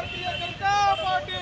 భారతీయ Janata party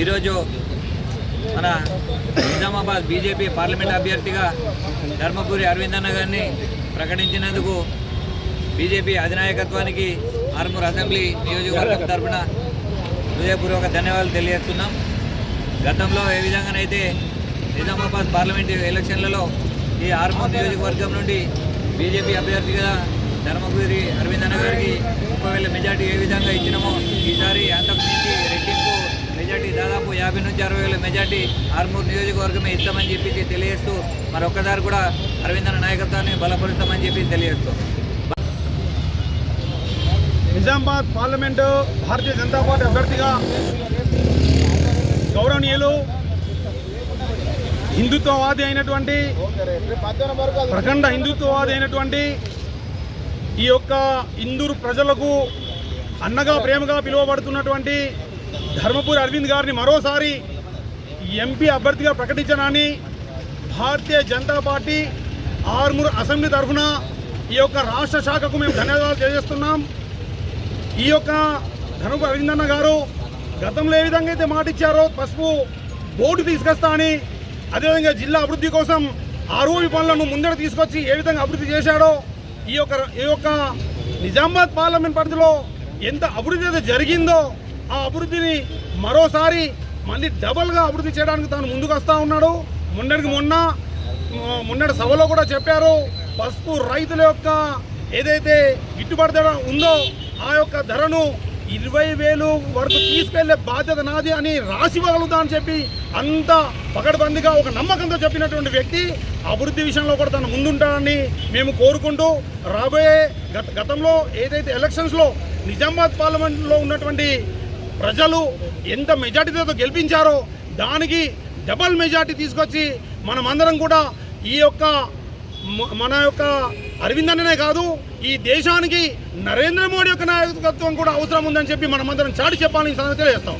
ఈరోజు మన Nizamabad BJP parliament అభ్యర్థిగా ధర్మపురి అరవింద్ అన్న గారిని ప్రకటించినందుకు బీజేపీ అధినాయకత్వానికి ఆర్మూర్ అసెంబ్లీ నియోజకవర్గం తరఫున హృదయపూర్వక ధన్యవాదాలు తెలియజేస్తున్నాం. గతంలో ఏ విధంగానైతే నిజామాబాద్ పార్లమెంట్ ఎలక్షన్లలో ఈ ఆర్మూర్ నియోజకవర్గం నుండి బీజేపీ అభ్యర్థిగా ధర్మపురి అరవింద్ అన్న గారికి ముప్పై వేల మెజార్టీ ఏ విధంగా ఇచ్చినామో ఈసారి అంతకు మించి రెట్టింపు మెజార్టీ దాదాపు యాభై నుంచి అరవై వేల మెజార్టీ ఆర్మూర్ నియోజకవర్గమే ఇస్తామని చెప్పి తెలియజేస్తూ మరొకసారి కూడా అరవిందన నాయకత్వాన్ని బలపరుస్తామని చెప్పి తెలియజేస్తూ. నిజామాబాద్ పార్లమెంటు భారతీయ జనతా పార్టీ అభ్యర్థిగా గౌరవనీయులు హిందుత్వవాది అయినటువంటి ప్రఖండ హిందుత్వవాది అయినటువంటి ఈ యొక్క ఇందూరు ప్రజలకు అన్నగా ప్రేమగా పిలువబడుతున్నటువంటి ధర్మపురి అరవింద్ గారిని మరోసారి ఎంపీ అభ్యర్థిగా ప్రకటించడాన్ని భారతీయ జనతా పార్టీ ఆర్మూర్ అసెంబ్లీ తరఫున ఈ యొక్క రాష్ట్ర శాఖకు మేము ధన్యవాదాలు తెలియజేస్తున్నాం. ఈ యొక్క ధనుపు అన్న గారు గతంలో ఏ విధంగా అయితే మాట ఇచ్చారో పసుపు బోర్డు తీసుకొస్తా అని అదేవిధంగా జిల్లా అభివృద్ధి కోసం ఆరోగ్య పనులను ముందర తీసుకొచ్చి ఏ విధంగా అభివృద్ధి చేశాడో ఈ యొక్క ఈ యొక్క నిజామాబాద్ పార్లమెంట్ పరిధిలో ఎంత అభివృద్ధి అయితే జరిగిందో ఆ అభివృద్ధిని మరోసారి మళ్ళీ డబల్గా అభివృద్ధి చేయడానికి తాను ముందుకు వస్తూ ఉన్నాడు. మొన్నటికి మొన్న మొన్నటి సభలో కూడా చెప్పారు పసుపు రైతుల యొక్క ఏదైతే గిట్టుబాటు ధర ఉందో ఆ యొక్క ధరను ఇరవై వేలు వరకు తీసుకెళ్ళే బాధ్యత నాది అని రాసివ్వగలుగుతా అని చెప్పి అంత పకడ్బందీగా ఒక నమ్మకంతో చెప్పినటువంటి వ్యక్తి అభివృద్ధి విషయంలో కూడా తను ముందుంటాడని మేము కోరుకుంటూ రాబోయే గత గతంలో ఏదైతే ఎలక్షన్స్లో నిజామాబాద్ పార్లమెంట్లో ఉన్నటువంటి ప్రజలు ఎంత మెజార్టీతో గెలిపించారో దానికి డబల్ మెజార్టీ తీసుకొచ్చి మనమందరం కూడా ఈ యొక్క మన యొక్క అరవింద్ అన్ననే కాదు ఈ దేశానికి నరేంద్ర మోడీ యొక్క నాయకత్వం కూడా అవసరం ఉందని చెప్పి మనమందరం చాటి చెప్పాలని తెలియజేస్తాం